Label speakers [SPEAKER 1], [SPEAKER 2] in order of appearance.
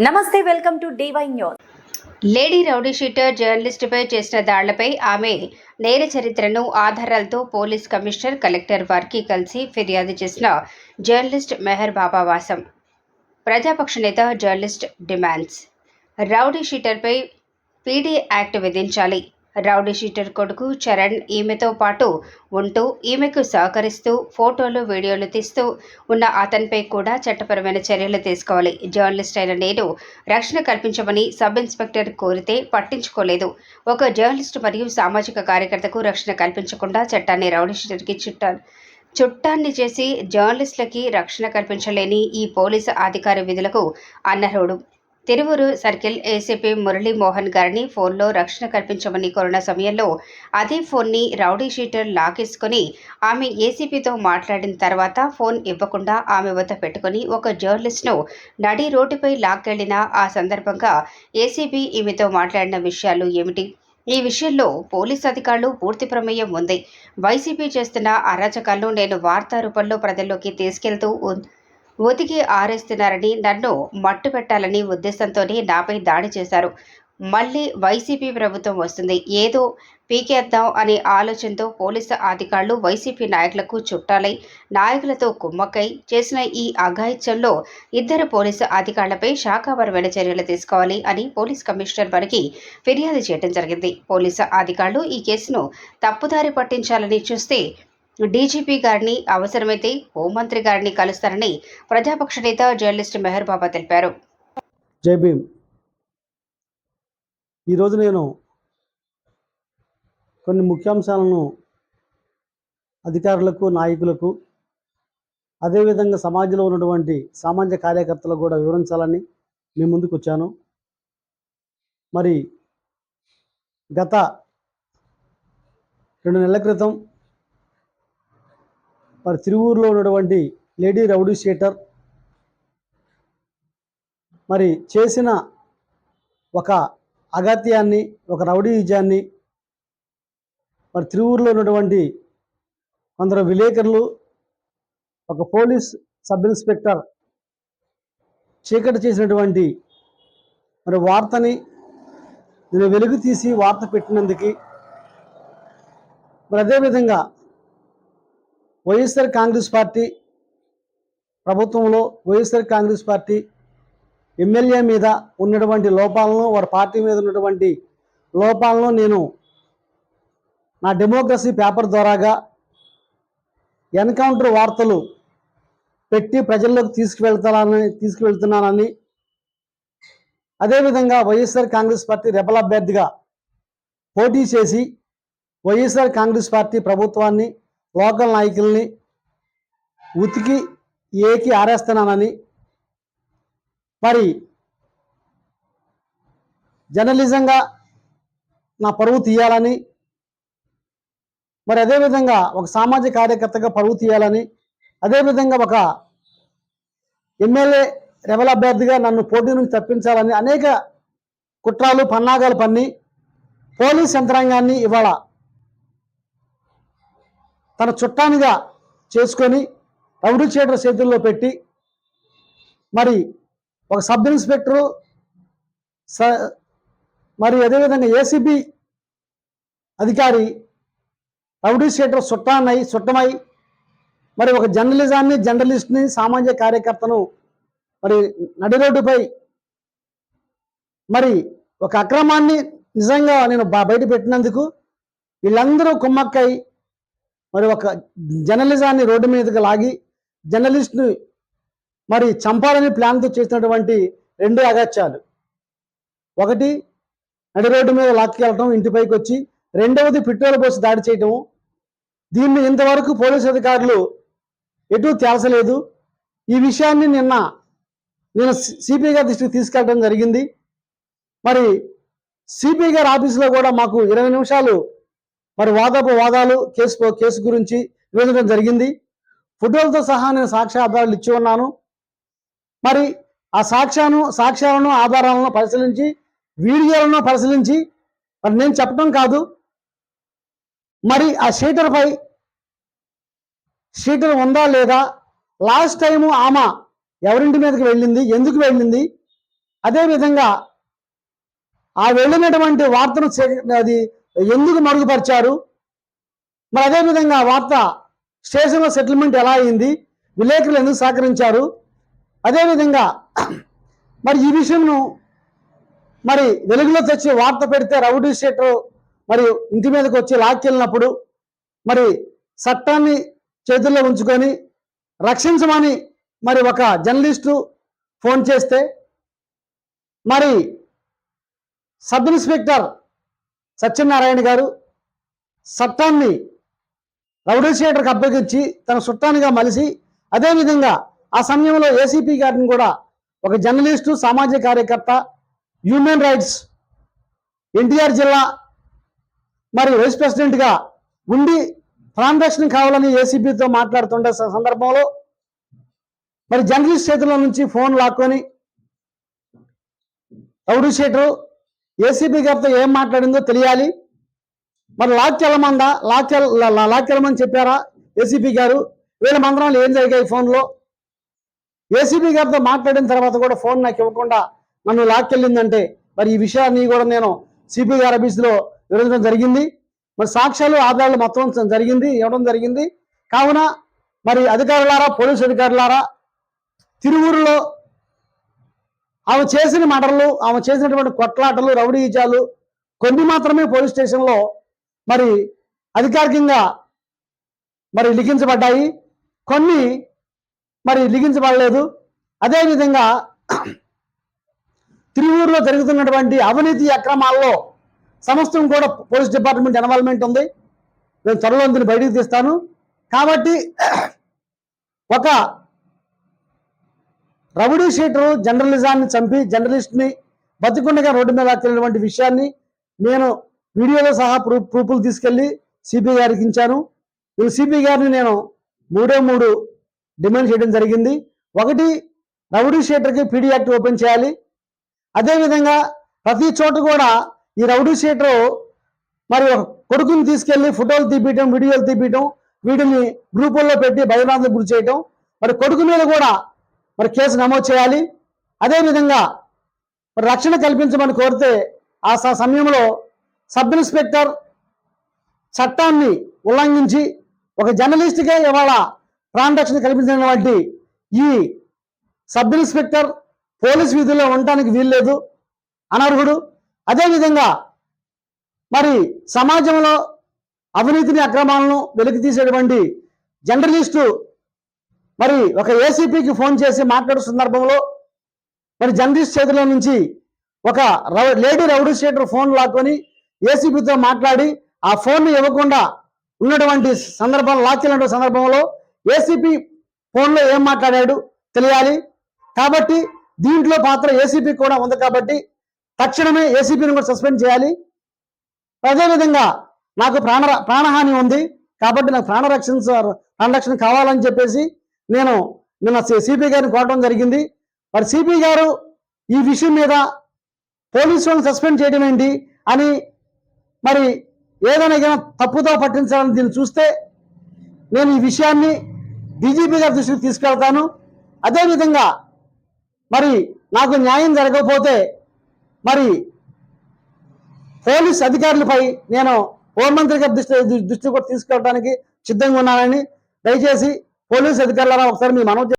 [SPEAKER 1] నమస్తే welcome to DY news.
[SPEAKER 2] Lady rowdy sheeter జర్నలిస్టుపై చేసిన దాడులపై ఆమె నేర చరిత్రను ఆధారాలతో పోలీస్ కమిషనర్ కలెక్టర్ వారికి కలిసి ఫిర్యాదు చేసిన జర్నలిస్ట్ మెహర్ బాబా వాసం. ప్రజాపక్ష నేత జర్నలిస్ట్ డిమాండ్స్. రౌడీ షీటర్పై పీడీ యాక్ట్ విధించాలి. రౌడీ షీటర్ కొడుకు చరణ్ ఈమెతో పాటు ఉంటూ ఈమెకు సహకరిస్తూ ఫోటోలు వీడియోలు తీస్తూ ఉన్న అతనిపై కూడా చట్టపరమైన చర్యలు తీసుకోవాలి. జర్నలిస్ట్ అయిన నేను రక్షణ కల్పించమని సబ్ ఇన్స్పెక్టర్ కోరితే పట్టించుకోలేదు. ఒక జర్నలిస్ట్ మరియు సామాజిక కార్యకర్తకు రక్షణ కల్పించకుండా చట్టాన్ని రౌడీ షీటర్కి చుట్టా చుట్టాన్ని చేసి జర్నలిస్టులకి రక్షణ కల్పించలేని ఈ పోలీసు అధికారి విధులకు అనర్హుడు. తిరువురు సర్కిల్ ఏసీపీ మురళీమోహన్ గారిని ఫోన్లో రక్షణ కల్పించమని కోరిన సమయంలో అదే ఫోన్ని రౌడీ షీటర్ లాకేసుకుని ఆమె ఏసీపీతో మాట్లాడిన తర్వాత ఫోన్ ఇవ్వకుండా ఆమె వద్ద పెట్టుకుని ఒక జర్నలిస్ట్ను నడి రోడ్డుపై లాక్కెళ్ళిన ఆ సందర్భంగా ఏసీపీ ఈమెతో మాట్లాడిన విషయాలు ఏమిటి? ఈ విషయంలో పోలీస్ అధికారులు పూర్తి ప్రమేయం ఉంది. వైసీపీ చేస్తున్న అరాచకాలను నేను వార్తా రూపంలో ప్రజల్లోకి తీసుకెళ్తూ ఉతికి ఒతికి ఆరేస్తున్నారని నన్ను మట్టు పెట్టాలని ఉద్దేశంతోనే నాపై దాడి చేశారు. మళ్ళీ వైసీపీ ప్రభుత్వం వస్తుంది. ఏదో పీకేద్దాం అనే ఆలోచనతో పోలీసు అధికారులు వైసీపీ నాయకులకు చుట్టాలై నాయకులతో కుమ్మక్కై చేసిన ఈ అఘాయిత్యంలో ఇద్దరు పోలీసు అధికారులపై శాఖాపరమైన చర్యలు తీసుకోవాలి అని పోలీస్ కమిషనర్ వారికి ఫిర్యాదు చేయడం జరిగింది. పోలీసు అధికారులు ఈ కేసును తప్పుదారి పట్టించాలని చూస్తే డీజీపీ గారిని అవసరమైతే హోంమంత్రి గారిని కలుస్తారని ప్రజాపక్ష నేత జర్నలిస్ట్ మెహర్ బాబా తెలిపారు.
[SPEAKER 3] జై భీమ్. ఈరోజు నేను కొన్ని ముఖ్యాంశాలను అధికారులకు నాయకులకు అదేవిధంగా సమాజంలో ఉన్నటువంటి సామాజిక కార్యకర్తలకు కూడా వివరించాలని మీ ముందుకు వచ్చాను. మరి గత రెండు నెలల క్రితం మరి తిరువూరులో ఉన్నటువంటి లేడీ రౌడీ షీటర్ మరి చేసిన ఒక అగత్యాన్ని ఒక రౌడీజాన్ని మరి తిరువూరులో ఉన్నటువంటి కొందరు విలేకరులు ఒక పోలీస్ సబ్ ఇన్స్పెక్టర్ చీకటి చేసినటువంటి మరి వార్తని నేను వెలుగు తీసి వార్త పెట్టినందుకు మరి అదేవిధంగా వైఎస్ఆర్ కాంగ్రెస్ పార్టీ ప్రభుత్వంలో వైఎస్ఆర్ కాంగ్రెస్ పార్టీ ఎమ్మెల్యే మీద ఉన్నటువంటి లోపాలను వారి పార్టీ మీద ఉన్నటువంటి లోపాలను నేను నా డెమోక్రసీ పేపర్ ద్వారాగా ఎన్కౌంటర్ వార్తలు పెట్టి ప్రజల్లోకి తీసుకువెళ్తానని తీసుకువెళ్తున్నానని అదేవిధంగా వైఎస్ఆర్ కాంగ్రెస్ పార్టీ రెబల్ అభ్యర్థిగా పోటీ చేసి వైఎస్ఆర్ కాంగ్రెస్ పార్టీ ప్రభుత్వాన్ని లోకల్ నాయకుల్ని ఉతికి ఏకి ఆరేస్తున్నానని. మరి జర్నలిజంగా నా పరువు తీయాలని మరి అదేవిధంగా ఒక సామాజిక కార్యకర్తగా పరువు తీయాలని అదేవిధంగా ఒక ఎమ్మెల్యే రెబల్ అభ్యర్థిగా నన్ను పోటీ నుంచి తప్పించాలని అనేక కుట్రాలు పన్నాగాలు పన్ని పోలీస్ యంత్రాంగాన్ని ఇవాళ తన చుట్టానిగా చేసుకొని రౌడీ చీటర్ చేతుల్లో పెట్టి మరి ఒక సబ్ ఇన్స్పెక్టరు స మరి అదేవిధంగా ఏసీబీ అధికారి రౌడీ షీటర్ చుట్టాన్నై చుట్టమై మరి ఒక జర్నలిజాన్ని జర్నలిస్ట్ని సామాజిక కార్యకర్తను మరి నడి రోడ్డుపై మరి ఒక అక్రమాన్ని నిజంగా నేను బయట పెట్టినందుకు వీళ్ళందరూ కుమ్మక్కై మరి ఒక జర్నలిజాన్ని రోడ్డు మీదకి లాగి జర్నలిస్ట్ని మరి చంపాలని ప్లాన్తో చేసినటువంటి రెండు అగత్యాలు. ఒకటి నడి రోడ్డు మీద లాక్కెళ్ళటం ఇంటిపైకి వచ్చి. రెండవది పెట్రోల్ పోసి దాడి చేయటం. దీన్ని ఇంతవరకు పోలీసు అధికారులు ఎటు తేల్చలేదు. ఈ విషయాన్ని నిన్న నేను సిపిఐ గారి దృష్టికి తీసుకెళ్ళడం జరిగింది. మరి సిపిఐ గారి ఆఫీసులో కూడా మాకు ఇరవై నిమిషాలు మరి వాదపు వాదాలు కేసు కేసు గురించి వివరించడం జరిగింది. ఫోటోలతో సహా నేను సాక్ష్యాధారాలు ఇచ్చి ఉన్నాను. మరి ఆ సాక్ష్యాను సాక్ష్యాలను ఆధారాలను పరిశీలించి వీడియోలను పరిశీలించి మరి నేను చెప్పడం కాదు. మరి ఆ షీటర్పై షీటర్ ఉందా లేదా? లాస్ట్ టైము ఆమె ఎవరింటి మీదకి వెళ్ళింది? ఎందుకు వెళ్ళింది? అదేవిధంగా ఆ వెళ్ళినటువంటి వార్తను అది ఎందుకు మరుగుపరిచారు? మరి అదేవిధంగా వార్త స్టేషన్లో సెటిల్మెంట్ ఎలా అయింది? విలేకరులు ఎందుకు సహకరించారు? అదేవిధంగా మరి ఈ విషయంను మరి వెలుగులో తెచ్చి వార్త పెడితే రౌడీ షీటర్ మరి ఇంటి మీదకి వచ్చి లాక్కెళ్ళినప్పుడు మరి చట్టాన్ని చేతుల్లో ఉంచుకొని రక్షించమని మరి ఒక జర్నలిస్టు ఫోన్ చేస్తే మరి సబ్ ఇన్స్పెక్టర్ సత్యనారాయణ గారు చట్టాన్ని రౌడీ అప్పగించి తన చుట్టానిగా మలిసి అదేవిధంగా ఆ సమయంలో ఏసీపీ గారిని కూడా ఒక జర్నలిస్టు సామాజిక కార్యకర్త హ్యూమన్ రైట్స్ ఎన్టీఆర్ జిల్లా మరి వైస్ ప్రెసిడెంట్గా ఉండి ప్రాణరక్షణ కావాలని ఏసీబీతో మాట్లాడుతుండే సందర్భంలో మరి జర్నలిస్ట్ చేతుల నుంచి ఫోన్ లాక్కొని రౌడీ ఏసీబీ గారితో ఏం మాట్లాడిందో తెలియాలి. మరి లాక్ చెల్లమందా లాక్ వెల్- లా- లాక్ చెల్లమని చెప్పారా ఏసీపీ గారు? వీళ్ళ మంత్రాలు ఏం జరిగాయి ఫోన్లో? ఏసీపీ గారితో మాట్లాడిన తర్వాత కూడా ఫోన్ నాకు ఇవ్వకుండా నన్ను లాక్కెళ్ళిందంటే మరి ఈ విషయాన్ని కూడా నేను సిపి గారి ఆఫీసులో వివరించడం జరిగింది. మరి సాక్ష్యాలు ఆధారాలు మొత్తం జరిగింది ఇవ్వడం జరిగింది. కావున మరి అధికారులారా పోలీసు అధికారులారా తిరువురులో ఆమె చేసిన మటర్లు ఆమె చేసినటువంటి కొట్లాటలు రౌడీ ఈచాలు కొన్ని మాత్రమే పోలీస్ స్టేషన్లో మరి అధికారికంగా మరి లిఖించబడ్డాయి. కొన్ని మరి లిఖించబడలేదు. అదేవిధంగా తిరువూరులో జరుగుతున్నటువంటి అవినీతి అక్రమాల్లో సమస్తం కూడా పోలీస్ డిపార్ట్మెంట్ ఇన్వాల్వ్మెంట్ ఉంది. నేను త్వరలో దీన్ని బయటికి తీస్తాను. కాబట్టి ఒక రౌడీ షీటరు జర్నలిజాన్ని చంపి జర్నలిస్ట్ని బతికుండగా రోడ్డు మీద తెలియనటువంటి విషయాన్ని నేను వీడియోలో సహా ప్రూఫ్ ప్రూఫ్లు తీసుకెళ్ళి సిపి గారికి ఇచ్చాను. నేను సిపి గారిని నేను మూడే మూడు డిమాండ్ చేయడం జరిగింది. ఒకటి రౌడీ షీటర్కి పీడీ యాక్ట్ ఓపెన్ చేయాలి. అదేవిధంగా ప్రతి చోట కూడా ఈ రౌడీ షీటరు మరి కొడుకుని తీసుకెళ్ళి ఫోటోలు తీపియటం వీడియోలు తీపియటం వీటిని గ్రూపుల్లో పెట్టి భయభ్రాంతులకు గురి చేయటం మరి కొడుకు మీద కూడా మరి కేసు నమోదు చేయాలి. అదేవిధంగా మరి రక్షణ కల్పించమని కోరితే ఆ స- సమయంలో సబ్ ఇన్స్పెక్టర్ చట్టాన్ని ఉల్లంఘించి ఒక జర్నలిస్ట్కే ఇవాళ ప్రాణరక్షణ కల్పించినటువంటి ఈ సబ్ ఇన్స్పెక్టర్ పోలీస్ విధుల్లో ఉండటానికి వీల్లేదు అనర్హుడు. అదేవిధంగా మరి సమాజంలో అవినీతిని అక్రమాలను వెలికి తీసేటువంటి జర్నలిస్టు మరి ఒక ఏసీపీకి ఫోన్ చేసి మాట్లాడే సందర్భంలో మరి జర్నలిస్ట్ చేతిలో నుంచి ఒక రౌ- లేడీ రౌడీ షీటర్ ఫోన్ లాక్కొని ఏసీపీతో మాట్లాడి ఆ ఫోన్ ఇవ్వకుండా ఉన్నటువంటి సందర్భం లాక్కెళ్ళిన సందర్భంలో ఏసీపీ ఫోన్లో ఏం మాట్లాడాడు తెలియాలి. కాబట్టి దీంట్లో పాత్ర ఏసీపీ కూడా ఉంది కాబట్టి తక్షణమే ఏసీపీని కూడా సస్పెండ్ చేయాలి. అదేవిధంగా నాకు ప్రాణ ప్రాణహాని ఉంది కాబట్టి నాకు ప్రాణరక్షణ ప్రాణరక్షణ కావాలని చెప్పేసి నేను నిన్న సిపి గారిని కోరడం జరిగింది. మరి సిపి గారు ఈ విషయం మీద పోలీసు సస్పెండ్ చేయడం ఏంటి అని మరి ఏదైనా ఏదైనా తప్పుతో పట్టించాలని దీన్ని చూస్తే నేను ఈ విషయాన్ని డీజీపీ గారి దృష్టికి తీసుకెళ్తాను. అదేవిధంగా మరి నాకు న్యాయం జరగకపోతే మరి పోలీస్ అధికారులపై నేను హోంమంత్రి గారి దృష్టి దృష్టి కూడా తీసుకెళ్ళడానికి సిద్ధంగా ఉన్నానని దయచేసి పోలీస్ అధికారులారా? ఒకసారి మీ మనవి